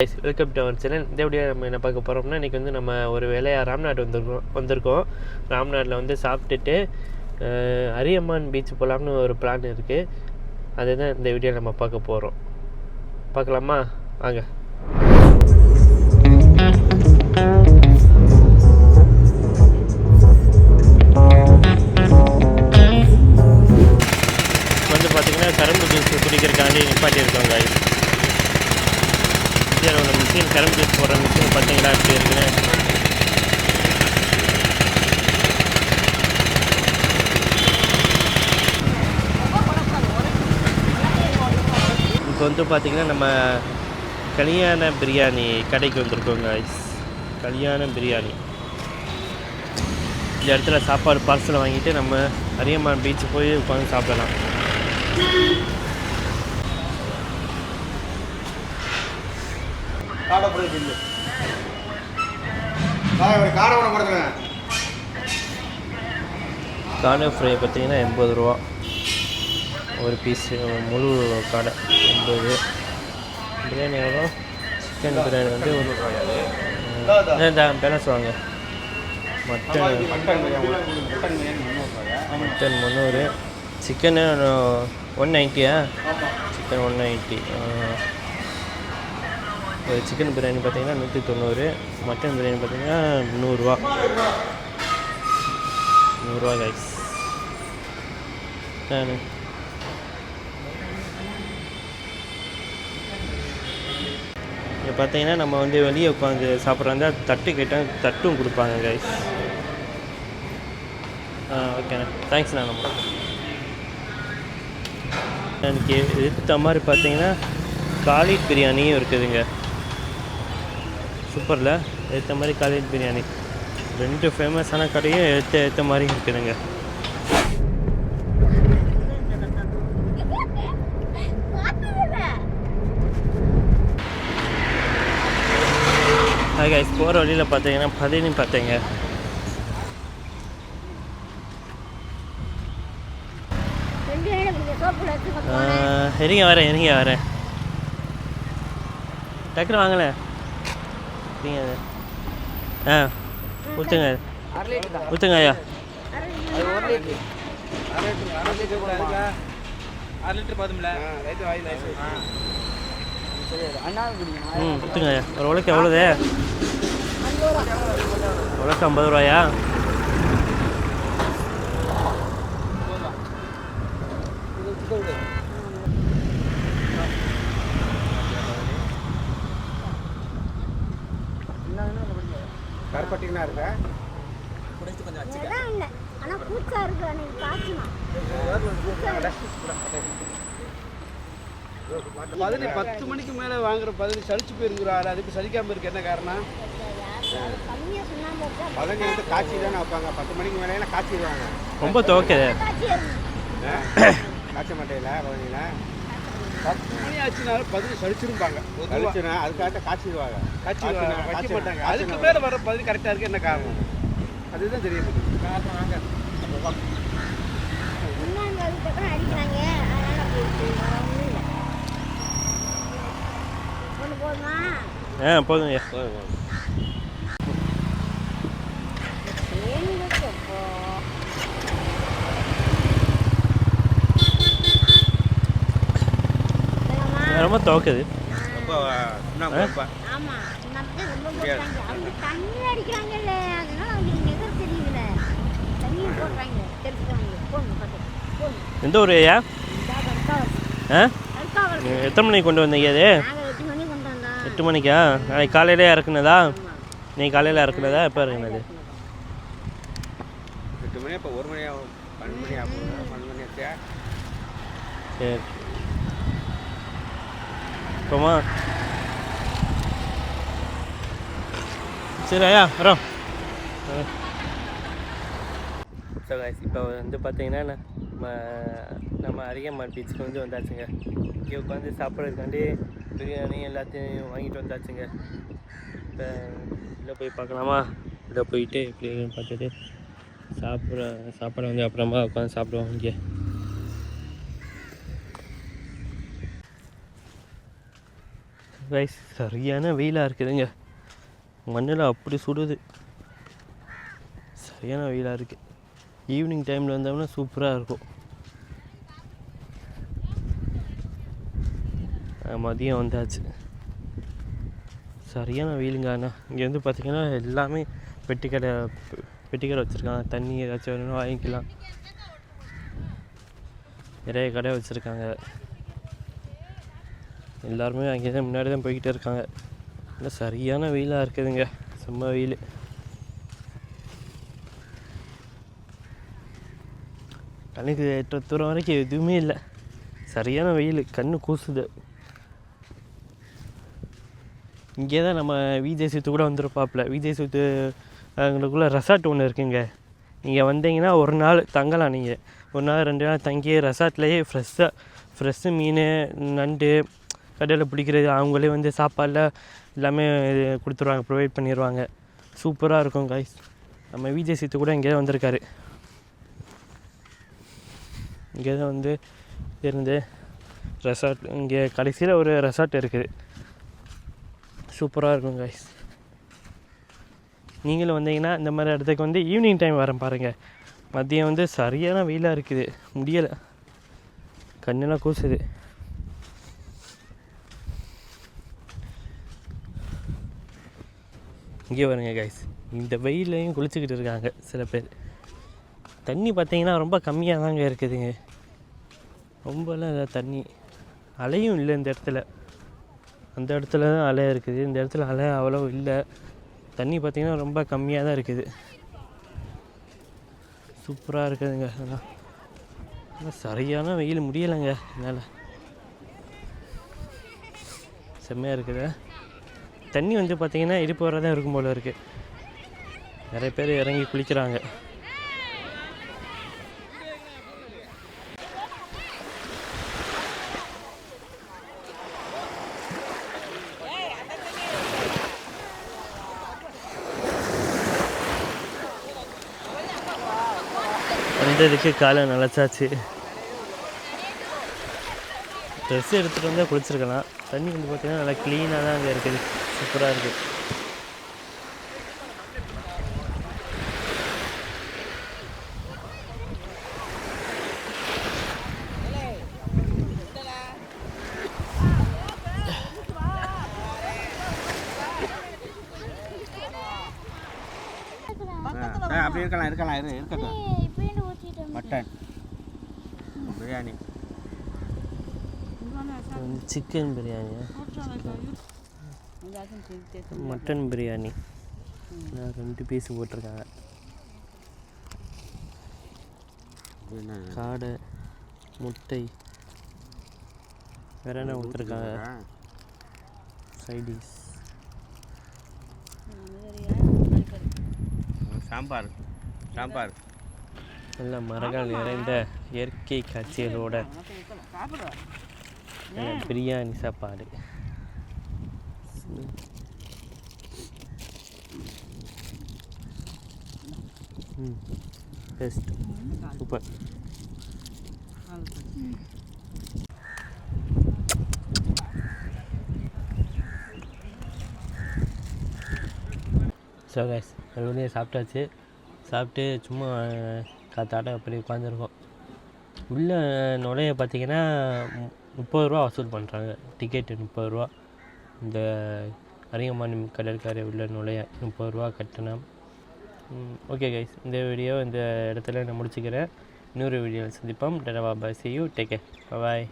Guys welcome to our channel இந்த video நம்ம என்ன பார்க்க போகிறோம்னா இன்றைக்கி வந்து நம்ம ஒரு வேலையாக ராம்நாட் வந்திருக்கோம் வந்திருக்கோம். ராம்நாட்டில் வந்து சாப்பிட்டுட்டு அரியம்மான் அரியமான் பீச் போகலாம்னு ஒரு பிளான் இருக்குது அதுதான் இந்த வீடியோ நம்ம பார்க்க போகிறோம் பார்க்கலாமா? வாங்க. வந்து பார்த்திங்கன்னா நம்ம கல்யாண பிரியாணி கடைக்கு வந்திருக்கோம் guys. கல்யாண பிரியாணி. இந்த இடத்துல சாப்பாடு பார்சல் வாங்கிட்டு நம்ம அரியமான் பீச் போய் உட்காந்து சாப்பிடலாம். காடை ஃப்ரை பார்த்தீங்கன்னா எண்பது ரூபா. ஒரு பீஸு முழு காடை எண்பது பிரியாணி எவ்வளோ? சிக்கன் பிரியாணி வந்து ஒரு பேலன்ஸ் வாங்க. மட்டன் மட்டன் முந்நூறு. சிக்கனு ஒன் நைன்ட்டியா சிக்கன் ஒன் நைன்ட்டி ஒரு சிக்கன் பிரியாணி பார்த்தீங்கன்னா நூற்றி தொண்ணூறு. மட்டன் பிரியாணி பார்த்தீங்கன்னா நூறுரூவா நூறுரூவா கைஸ் நான் இங்கே பார்த்தீங்கன்னா நம்ம வந்து வெளியே உட்காந்து சாப்பிட்றதா தட்டு கேட்டால் தட்டும் கொடுப்பாங்க கைஸ் ஆ ஓகேண்ணா தேங்க்ஸ்ண்ணா நம்ம. எனக்கு எடுத்த மாதிரி பார்த்தீங்கன்னா காலிட் பிரியாணியும் இருக்குதுங்க. சூப்பரில் ஏற்ற மாதிரி காலிட் பிரியாணி. ரெண்டு ஃபேமஸான கடையும் ஏற்ற ஏற்ற மாதிரி இருக்குதுங்க. ஹாய் கைஸ் போகிற வழியில் பார்த்தீங்கன்னா பதினி பார்த்தீங்க. இருங்க வரேன் இருங்க வரேன். டக்குனு வாங்கல. இருங்க ஆ ஊற்றுங்க ஊற்றுங்க ஐயா. அரை அரை லிட்டர் அரை லிட்டர் கூட இருக்கா அரை லிட்டர் போதும்ல ம் ஐயா ஒரு உலக்கு எவ்வளோது உலக்கு ஐம்பது ரூபாயா? கருப்பட்டினா இருக்கா? அதெல்லாம் இல்ல. ஆனா பூச்சா இருக்கு அன்னைக்கு காய்ச்சணும். பதினி பத்து மணிக்கு மேலே வாங்குற பதினி சலிச்சு போயிருக்கிறாரு அதுக்கு சலிக்காம இருக்கு என்ன காரணம்? பதினஞ்சு வந்து காய்ச்சி தானே வைப்பாங்க. பத்து மணிக்கு மேலே காய்ச்சிடுவாங்க ரொம்ப துவக்குது. காய்ச்சி. காய்ச்ச மாட்டேல பதினில பத்து மணி ஆச்சுனாலும் பதினி சலிச்சிருப்பாங்க கழிச்சுனா அதுக்காக காய்ச்சிடுவாங்க காய்ச்சி காய்ச்சினா- வைக்க காய்ச்சினா- மாட்டாங்க அதுக்கு மேலே வர பதினி கரெக்டாக இருக்கு. என்ன காரணம்? அதுதான் தெரிய மாட்டேங்குது சுண்ணாம்பு அதுக்கப்புறம் அடிக்கிறாங்க. அதனால அப்படி இருக்கு. வேற ஒண்ணும் இல்ல. ஒண்ணு போதுமா? ஆ போதும் ஐயா. என்னம்மா? ரொம்ப துவக்குது. எந்த ஊர் ஐயா? எத்தனை மணிக்கு கொண்டு வந்தீங்க அது? எட்டு மணிக்கா? நாளைக்கு காலையிலே இறக்குனதா. நீ காலையில் இறக்குனதா? எப்போ இறக்குனது? எட்டு மணி அப்போ ஒரு மணி ஆகும். பன்னெண்டு மணி ஆகும். பன்னெண்டு மணி ஆச்சா. சரி. போமா சரி ஐயா வரோம். ஸோ கைஸ் இப்போ வந்து பார்த்தீங்கன்னா நம்ம நம்ம அரியம்மாள் பீச்சுக்கு வந்து வந்தாச்சுங்க. இங்கே உட்காந்து சாப்பிட்றதுக்காண்டி பிரியாணி எல்லாத்தையும் வாங்கிட்டு வந்தாச்சுங்க. இப்போ உள்ளே போய் பார்க்கலாமா? உள்ளே போயிட்டு இப்படி பார்த்துட்டு சாப்பிட்ற சாப்பாடு வந்து அப்புறமா உட்காந்து சாப்பிடுவோம் இங்கே. கைஸ் சரியான வெயிலாக இருக்குதுங்க. மண்ணில் அப்படி சுடுது. சரியான வெயிலாக இருக்குது ஈவினிங் டைமில் வந்தோம்னா சூப்பராக இருக்கும். மதியம் வந்தாச்சு. சரியான வெயிலுங்க அண்ணா. இங்கே வந்து பார்த்திங்கன்னா எல்லாமே பெட்டிக்கடை பெட்டிக்கடை வச்சுருக்காங்க. தண்ணி ஏதாச்சும் வேணும்னா வாங்கிக்கலாம். நிறைய கடை வச்சுருக்காங்க. எல்லாருமே அங்கே தான் முன்னாடி தான் போய்கிட்டே இருக்காங்க. இல்லை சரியான வெயிலாக இருக்குதுங்க. செம்ம வெயில். கண்ணுக்கு எட்டு தூரம் வரைக்கும் எதுவுமே இல்லை. சரியான வெயில் கண்ணு கூசுது. இங்கே தான் நம்ம விஜய் சுத்து கூட வந்திருப்பாப்புல. விஜய் சுத்து எங்களுக்குள்ளே ரெசார்ட் ஒன்று இருக்குங்க. நீங்கள் வந்தீங்கன்னா ஒரு நாள் தங்கலாம் நீங்கள் ஒரு நாள் ரெண்டு நாள் தங்கி ரெசார்ட்லேயே ஃப்ரெஷ்ஷாக ஃப்ரெஷ்ஷு மீன் நண்டு கடையில் பிடிக்கிறது அவங்களே வந்து சாப்பாடில் எல்லாமே இது கொடுத்துருவாங்க ப்ரொவைட் பண்ணிடுவாங்க சூப்பராக இருக்கும் காய்ஸ் நம்ம விஜய் சித்து கூட இங்கே தான் வந்திருக்காரு. இங்கே தான் வந்து இருந்து ரெசார்ட் இங்கே கடைசியில் ஒரு ரெசார்ட் இருக்குது. சூப்பராக இருக்கும் கைஸ் நீங்களும் வந்தீங்கன்னா இந்த மாதிரி இடத்துக்கு வந்து ஈவினிங் டைம் வரேன் பாருங்கள் மதியம் வந்து சரியான வெயிலாக இருக்குது. முடியலை. கண்ணெல்லாம் கூசுது. இங்கே வருங்க கைஸ் இந்த வெயிலையும் குளிச்சுக்கிட்டு இருக்காங்க சில பேர். தண்ணி பார்த்தீங்கன்னா ரொம்ப கம்மியாக தாங்க இருக்குதுங்க. ரொம்பலாம் இல்லை தண்ணி. அலையும் இல்லை இந்த இடத்துல. அந்த இடத்துல தான் அலை இருக்குது. இந்த இடத்துல அலை அவ்வளோ இல்லை. தண்ணி பார்த்தீங்கன்னா ரொம்ப கம்மியாக தான் இருக்குது. சூப்பராக இருக்குதுங்க. அதெல்லாம். ஆனால் சரியான வெயில் முடியலைங்க என்னால். செம்மையாக இருக்குது. தண்ணி வந்து பார்த்திங்கன்னா இடுப்பு வர தான் இருக்கும் போல இருக்குது நிறைய பேர் இறங்கி குளிக்கிறாங்க. வந்ததுக்கு காலை நிலச்சாச்சு ட்ரெஸ் எடுத்துகிட்டு வந்தால் குளிச்சிருக்கலாம். தண்ணி வந்து பார்த்தீங்கன்னா நல்லா க்ளீனாக தான் அங்கே இருக்குது. சூப்பராக இருக்குது அப்படி இருக்கலாம் இருக்கலாம் இரு இருக்கட்டும். Mutton biryani chicken biryani mutton biryani நான் ரெண்டு பீஸ் போட்டிருக்காங்க காடை முட்டை வேற என்ன கொடுத்துருக்காங்க சைடிஸ் சாம்பார் சாம்பார் நல்ல மரங்கள் நிறைந்த இயற்கை காட்சிகளோட பிரியாணி சாப்பாடு. Best super. ஸோ கைஸ் மறுபடியும் சாப்பிட்டாச்சு. சாப்பிட்டு சும்மா காத்தாட அப்படி உட்காந்துருக்கோம். உள்ளே நுழைய பார்த்திங்கன்னா மு- முப்பது ரூபா வசூல் பண்ணுறாங்க டிக்கெட்டு முப்பது ரூபா. இந்த அரியமான் கடற்கரை உள்ள நுழைய முப்பது ரூபா கட்டணம். ஓகே கைஸ் இந்த வீடியோ இந்த இடத்துல நான் முடிச்சுக்கிறேன். இன்னொரு வீடியோவில் சந்திப்போம். டெரவா bye see you take care bye